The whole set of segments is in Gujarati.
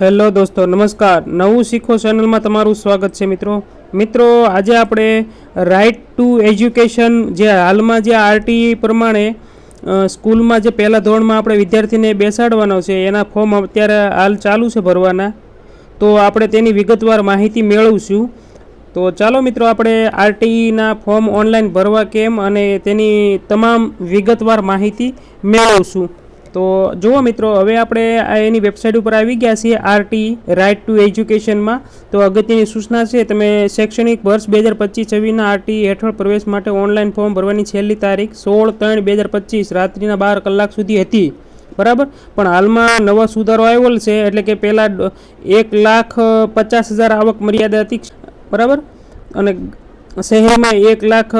હેલો દોસ્તો, નમસ્કાર. નવું શીખો ચેનલમાં તમારું સ્વાગત છે મિત્રો. મિત્રો, આજે આપણે રાઇટ ટુ એજ્યુકેશન જે હાલમાં જે આરટી પ્રમાણે સ્કૂલમાં જે પહેલા ધોરણમાં આપણે વિદ્યાર્થીને બેસાડવાનો છે, એના ફોર્મ અત્યારે હાલ ચાલુ છે ભરવાના. તો આપણે તેની વિગતવાર માહિતી મેળવશું. તો ચાલો મિત્રો, આપણે આરટીઈના ફોર્મ ઓનલાઈન ભરવા કેમ અને તેની તમામ વિગતવાર માહિતી મેળવશું. તો જુઓ મિત્રો, હવે આપણે એની વેબસાઇટ ઉપર આવી ગયા છીએ આરટી રાઇટ ટુ એજ્યુકેશનમાં તો અગત્યની સૂચના છે, તમે શૈક્ષણિક વર્ષ બે હજાર પચીસ છવ્વીસના આરટી હેઠળ પ્રવેશ માટે ઓનલાઈન ફોર્મ ભરવાની છેલ્લી તારીખ સોળ ત્રણ બે હજાર પચીસ, રાત્રિના બાર કલાક સુધી હતી. બરાબર? પણ હાલમાં નવા સુધારો આવેલ છે, એટલે કે પહેલાં એક લાખ પચાસ હજાર આવક મર્યાદા હતી. બરાબર? અને શહેરમાં એક લાખ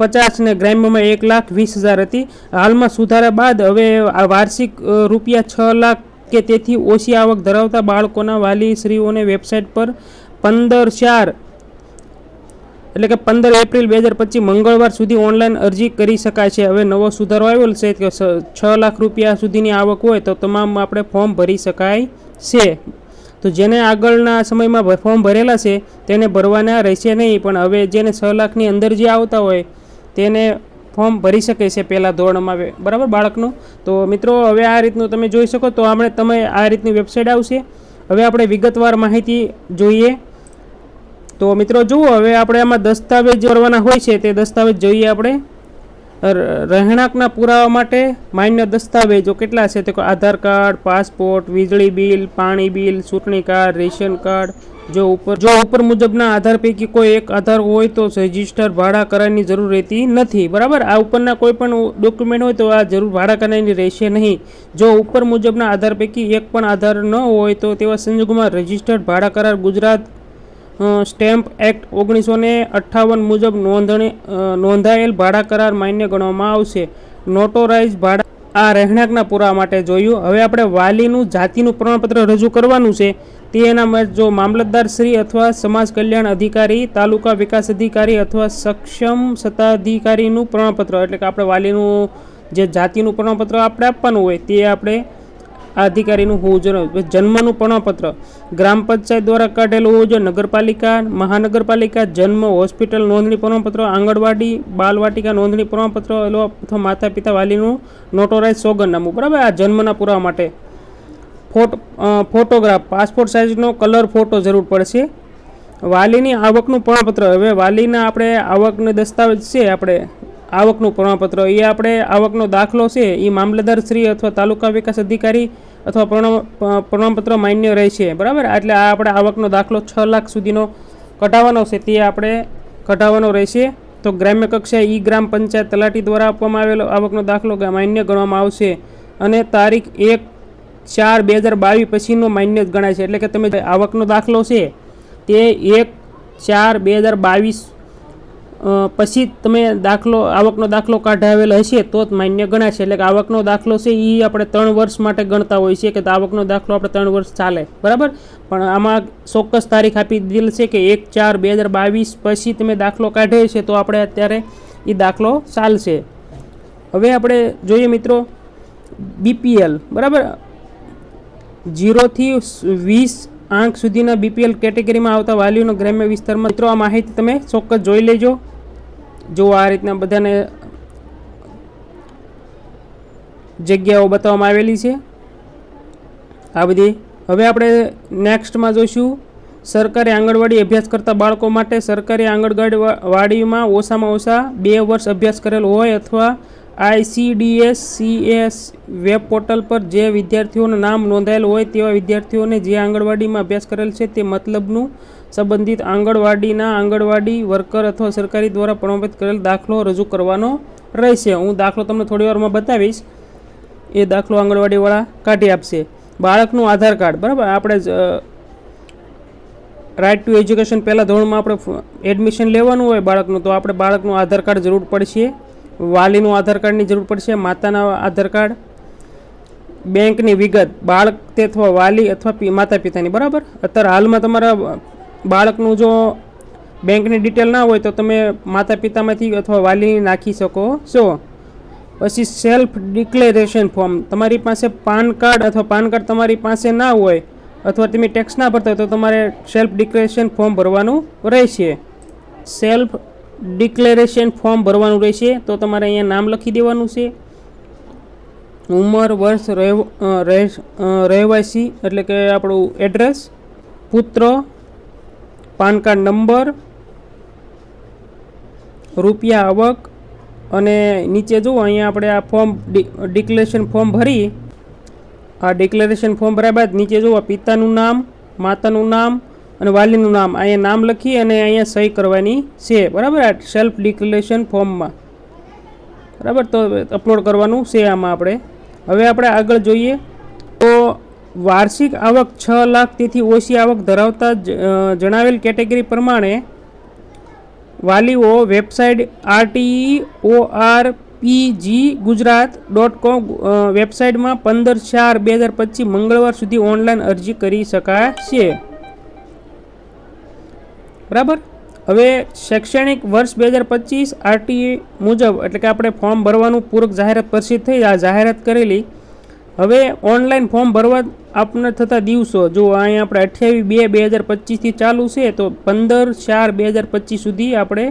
પચાસ ને ગ્રામ્યમાં એક લાખ વીસ હજાર હતી. હાલમાં સુધારા બાદ હવે વાર્ષિક રૂપિયા છ લાખ કે તેથી ઓછી આવક ધરાવતા બાળકોના વાલીશ્રીઓને વેબસાઇટ પર પંદર ચાર એટલે કે પંદર એપ્રિલ બે હજાર પચીસ મંગળવાર સુધી ઓનલાઈન અરજી કરી શકાય છે. હવે નવો સુધારો આવેલ છે કે છ લાખ રૂપિયા સુધીની આવક હોય તો તમામ આપણે ફોર્મ ભરી શકાય છે. તો જેને આગળના સમયમાં ફોર્મ ભરેલા છે તેને ભરવાના રહેશે નહીં. પણ હવે જેને છ લાખની અંદર જે આવતા હોય તેને ફોર્મ ભરી શકે છે પહેલાં ધોરણમાં બરાબર બાળકનું? તો મિત્રો, હવે આ રીતનું તમે જોઈ શકો, તો આપણે, તમે આ રીતની વેબસાઇટ આવશે. હવે આપણે વિગતવાર માહિતી જોઈએ. તો મિત્રો, જુઓ, હવે આપણે આમાં દસ્તાવેજ કરવાના હોય છે, તે દસ્તાવેજ જોઈએ આપણે. રહેણાંકના પુરાવા માટે માન્ય દસ્તાવેજો કેટલા છે? તો આધાર કાર્ડ, પાસપોર્ટ, વીજળી બિલ, પાણી બિલ, ચૂંટણી કાર્ડ, રેશન કાર્ડ, જો ઉપર જો ઉપર મુજબના આધાર પૈકી કોઈ એક આધાર હોય તો રજિસ્ટર ભાડા કરારની જરૂર રહેતી નથી. બરાબર? આ ઉપરના કોઈ પણ ડોક્યુમેન્ટ હોય તો આ જરૂર ભાડા કરારની રહેશે નહીં. જો ઉપર મુજબના આધાર પૈકી એક પણ આધાર ન હોય તો તેવા સંજોગોમાં રજિસ્ટર્ડ ભાડા કરાર ગુજરાત સ્ટેમ્પ એક્ટ ઓગણીસો ને અઠ્ઠાવન મુજબ નોંધણી નોંધાયેલ ભાડા કરાર માન્ય ગણવામાં આવશે. નોટોરાઇઝ ભાડા આ રહેણાંકના પુરાવા માટે જોયું. હવે આપણે વાલીનું જાતિનું પ્રમાણપત્ર રજૂ કરવાનું છે. તે એના જો મામલતદાર શ્રી અથવા સમાજ કલ્યાણ અધિકારી, તાલુકા વિકાસ અધિકારી અથવા સક્ષમ સત્તાધિકારીનું પ્રમાણપત્ર, એટલે કે આપણે વાલીનું જે જાતિનું પ્રમાણપત્ર આપણે આપવાનું હોય તે આપણે આ અધિકારીનું હોવું જોઈએ. જન્મનું પ્રમાણપત્ર. ગ્રામ પંચાયત દ્વારા કાઢેલું હોવું જોઈએ. નગરપાલિકા, મહાનગરપાલિકા, જન્મ, હોસ્પિટલ નોંધણી પ્રમાણપત્ર, આંગણવાડી, બાલવાટિકા નોંધણી પ્રમાણપત્ર અથવા માતા પિતા વાલીનું નોટોરાઇઝ સોગંદનામું. બરાબર? આ જન્મના પુરાવા માટે. Photo photograph. પાસપોર્ટ સાઇઝનો કલર ફોટો જરૂર પડશે. વાલીની આવકનું પ્રમાણપત્ર. હવે વાલીના આપણે આવકનો દસ્તાવેજ છે, આપણે આવકનું પ્રમાણપત્ર. એ આપણે આવકનો દાખલો છે એ મામલતદાર શ્રી અથવા તાલુકા વિકાસ અધિકારી અથવા પ્રમાણ- પ્રમાણપત્ર માન્ય રહેશે. બરાબર? એટલે આ આપણે આવકનો દાખલો છ લાખ સુધીનો કઢાવવાનો છે, તે આપણે કઢાવવાનો રહેશે. તો ગ્રામ્ય કક્ષાએ ઈ ગ્રામ પંચાયત તલાટી દ્વારા આપવામાં આવેલો આવકનો દાખલો માન્ય ગણવામાં આવશે. અને તારીખ એક ચાર બે હજાર બાવીસ પછીનો માન્ય ગણાય છે. એટલે કે તમે આવકનો દાખલો છે, તે એક ચાર બે હજાર બાવીસ પછી તમે દાખલો, આવકનો દાખલો કાઢાવેલો હશે તો જ માન્ય ગણાશે. એટલે કે આવકનો દાખલો છે એ આપણે ત્રણ વર્ષ માટે ગણતા હોય છે કે આવકનો દાખલો આપણે ત્રણ વર્ષ ચાલે. બરાબર? પણ આમાં ચોક્કસ તારીખ આપી દીધેલ છે કે એક ચાર બે હજાર બાવીસ પછી તમે દાખલો કાઢે છે તો આપણે અત્યારે એ દાખલો ચાલશે. હવે આપણે જોઈએ મિત્રો, બીપીએલ. બરાબર? જીરોથી વીસ આંક સુધીના બીપીએલ કેટેગરીમાં આવતા વાલીઓનો ગ્રામ્ય વિસ્તારમાં મિત્રો આ માહિતી તમે ચોક્કસ જોઈ લેજો. જો આ રીતના બધાને જગ્યાઓ બતાવવામાં આવેલી છે. આ બધી. હવે આપણે નેક્સ્ટમાં જોઈશું. સરકારી આંગણવાડી અભ્યાસ કરતા બાળકો માટે સરકારી આંગણવાડીમાં વાડીમાં ઓછામાં ઓછા બે વર્ષ અભ્યાસ કરેલ હોય અથવા આઈસીડીએસ સીએસ વેબ પોર્ટલ પર જે વિદ્યાર્થીઓનું નામ નોંધાયેલ હોય તેવા વિદ્યાર્થીઓને જે આંગણવાડીમાં અભ્યાસ કરેલ છે તે મતલબનું સંબંધિત આંગણવાડીના આંગણવાડી વર્કર અથવા સરકારી દ્વારા પ્રમાણિત કરેલ દાખલો રજૂ કરવાનો રહેશે. હું દાખલો તમને થોડી વારમાં બતાવીશ. એ દાખલો આંગણવાડીવાળા કાઢી આપશે. બાળકનું આધાર કાર્ડ, બરાબર? આપણે રાઇટ ટુ એજ્યુકેશન પહેલાં ધોરણમાં આપણે એડમિશન લેવાનું હોય બાળકનું, તો આપણે બાળકનું આધાર કાર્ડ જરૂર પડશે. વાલીનું આધાર કાર્ડની જરૂર પડશે, માતાના આધાર કાર્ડ, બેંકની વિગત, બાળક તે અથવા વાલી અથવા માતા પિતાની બરાબર? અત્યારે હાલમાં તમારા બાળકનું જો બેંકની ડિટેલ ના હોય તો તમે માતા પિતામાંથી અથવા વાલીની નાખી શકો. છો પછી સેલ્ફ ડિક્લેરેશન ફોર્મ તમારી પાસે પાન કાર્ડ અથવા પાન કાર્ડ તમારી પાસે ના હોય અથવા તમે ટેક્સ ના ભરતા હોય તો તમારે સેલ્ફ ડિક્લેરેશન ફોર્મ ભરવાનું રહેશે. સેલ્ફ ડિક્લેરેશન ફોર્મ ભરવાનું રહેશે તો તમારે અહીંયા નામ લખી દેવાનું છે. ઉંમર, વર્ષ રહેવાસી એટલે કે આપણું એડ્રેસ પુત્ર પાન કાર્ડ નંબર, રૂપિયા આવક અને નીચે જુઓ, અહીંયા આપણે આ ફોર્મ ડિક્લેરેશન ફોર્મ ભરી. આ ડિક્લેરેશન ફોર્મ ભર્યા બાદ નીચે જુઓ, પિતાનું નામ, માતાનું નામ અને વાલીનું નામ. અહીંયા નામ લખી અને અહીંયા સહી કરવાની છે. બરાબર? આ સેલ્ફ ડિક્લેરેશન ફોર્મમાં બરાબર? તો અપલોડ કરવાનું છે આમાં આપણે. હવે આપણે આગળ જોઈએ. વાર્ષિક આવક છ લાખ તેથી ઓછી આવક ધરાવતા જણાવેલ કેટેગરી પ્રમાણે વાલીઓ website RTE O R PG Gujarat dot com વેબસાઇટમાં પંદર ચાર બે હજાર પચીસ મંગળવાર સુધી ઓનલાઈન અરજી કરી શકાશે. બરાબર? હવે શૈક્ષણિક વર્ષ બે હજાર પચીસ આરટીઈ મુજબ, એટલે કે આપણે ફોર્મ ભરવાનું પૂરક જાહેરાત પ્રસિદ્ધ થઈ આ જાહેરાત કરેલી હવે ઓનલાઈન ફોર્મ ભરવા આપને થતા દિવસો, જો અહીંયા આપણે અઠ્યાવીસ બે બે હજાર પચીસથી ચાલુ છે, તો પંદર ચાર બે હજાર પચીસ સુધી આપણે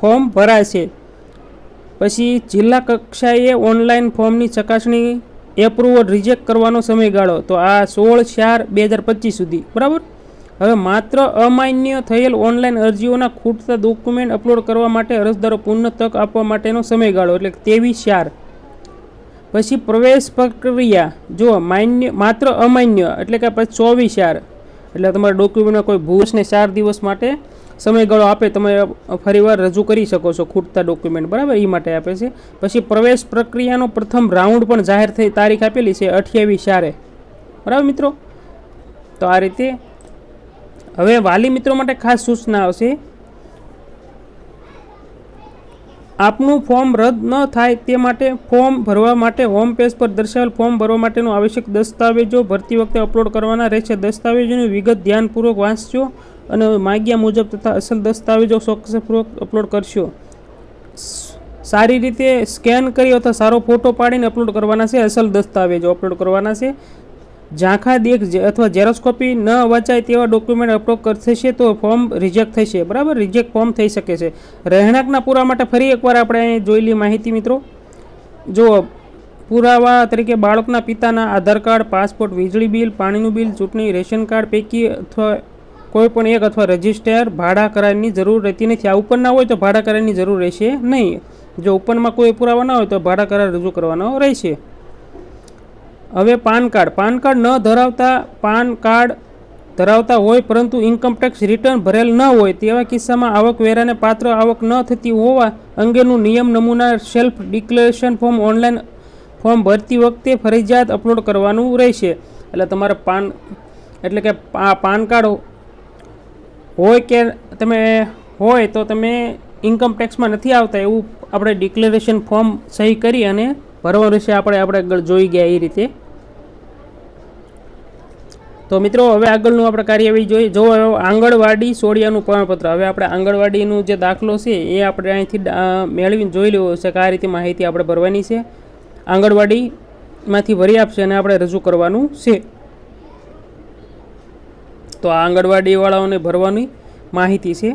ફોર્મ ભરાશે. પછી જિલ્લા કક્ષાએ ઓનલાઈન ફોર્મની ચકાસણી એપ્રુવલ રિજેક્ટ કરવાનો સમયગાળો, તો આ સોળ ચાર બે હજાર પચીસ સુધી, બરાબર? હવે માત્ર અમાન્ય થયેલ ઓનલાઈન અરજીઓના ખૂટતા ડોક્યુમેન્ટ અપલોડ કરવા માટે અરજદારો પૂર્ણ તક આપવા માટેનો સમયગાળો, એટલે ત્રેવીસ ચાર. પછી પ્રવેશ પ્રક્રિયા જો માન્ય, માત્ર અમાન્ય, એટલે કે પછી ચોવીસ ચાર. એટલે તમારા ડોક્યુમેન્ટમાં કોઈ ભૂસને ચાર દિવસ માટે સમયગાળો આપે, તમે ફરીવાર રજૂ કરી શકો છો ખૂટતા ડોક્યુમેન્ટ બરાબર? એ માટે આપે છે. પછી પ્રવેશ પ્રક્રિયાનો પ્રથમ રાઉન્ડ પણ જાહેર થઈ, તારીખ આપેલી છે અઠ્યાવીસ ચારે. બરાબર મિત્રો? તો આ રીતે, હવે વાલી મિત્રો માટે ખાસ સૂચના આવશે. આપનું ફોર્મ રદ ન થાય તે માટે ફોર્મ ભરવા માટે હોમ પેજ પર દર્શાવેલ ફોર્મ ભરવા માટેનું આવશ્યક દસ્તાવેજો ભરતી વખતે અપલોડ કરવાના રહેશે. દસ્તાવેજોની વિગત ધ્યાનપૂર્વક વાંચજો અને માગ્યા મુજબ તથા અસલ દસ્તાવેજો ચોક્કસપૂર્વક અપલોડ કરશો. સારી રીતે સ્કેન કરી અથવા સારો ફોટો પાડીને અપલોડ કરવાના છે. અસલ દસ્તાવેજો અપલોડ કરવાના છે. ઝાંખા દેખ અથવા ઝેરોસ્કોપી ન વચાય તેવા ડોક્યુમેન્ટ અપલોડ કરશે તો ફોર્મ રિજેક્ટ થશે બરાબર? રિજેક્ટ ફોર્મ થઈ શકે છે. રહેણાંકના પુરાવા માટે ફરી એકવાર આપણે જોઈ લઈએ માહિતી મિત્રો. જો પુરાવા તરીકે બાળકના પિતાના આધાર કાર્ડ, પાસપોર્ટ, વીજળી બિલ, પાણીનું બિલ, ચૂંટણી, રેશન કાર્ડ પૈકી અથવા કોઈપણ એક અથવા રજિસ્ટર ભાડા કરારની જરૂર રહેતી નથી. આ ઉપરના હોય તો ભાડા કરારની જરૂર રહેશે નહીં. જો ઉપરમાં કોઈ પુરાવા ના હોય તો ભાડા કરાર રજૂ કરવાનો રહેશે. હવે પાન કાર્ડ. પાન કાર્ડ ન ધરાવતા, પાન કાર્ડ ધરાવતા હોય, પરંતુ ઇન્કમટેક્સ રિટર્ન ભરેલ ન હોય, તેવા કિસ્સામાં આવકવેરાને પાત્ર આવક ન થતી હોવા અંગેનું નિયમ નમૂના self declaration form online form ભરતી વખતે ફરજિયાત અપલોડ કરવાનું રહેશે. એટલે તમારે પાન, એટલે કે આ પાન કાર્ડ હોય કે તમે હોય તો તમે ઇન્કમટેક્સમાં નથી આવતા એવું આપણે ડિક્લેરેશન ફોર્મ સહી કરી અને ભરવાનું રહેશે આપણે આપણે આગળ જોઈ ગયા એ રીતે. તો મિત્રો, હવે આગળનું આપણે કાર્યવાહી જોઈએ જો આંગણવાડી સોડિયાનું પ્રમાણપત્ર. હવે આપણે આંગણવાડીનું જે દાખલો છે, એ આપણે અહીંથી મેળવીને જોઈ લેવો છે કે આ રીતે માહિતી આપણે ભરવાની છે. આંગણવાડીમાંથી ભરી આપશે અને આપણે રજૂ કરવાનું છે. તો આ આંગણવાડીવાળાઓને ભરવાની માહિતી છે.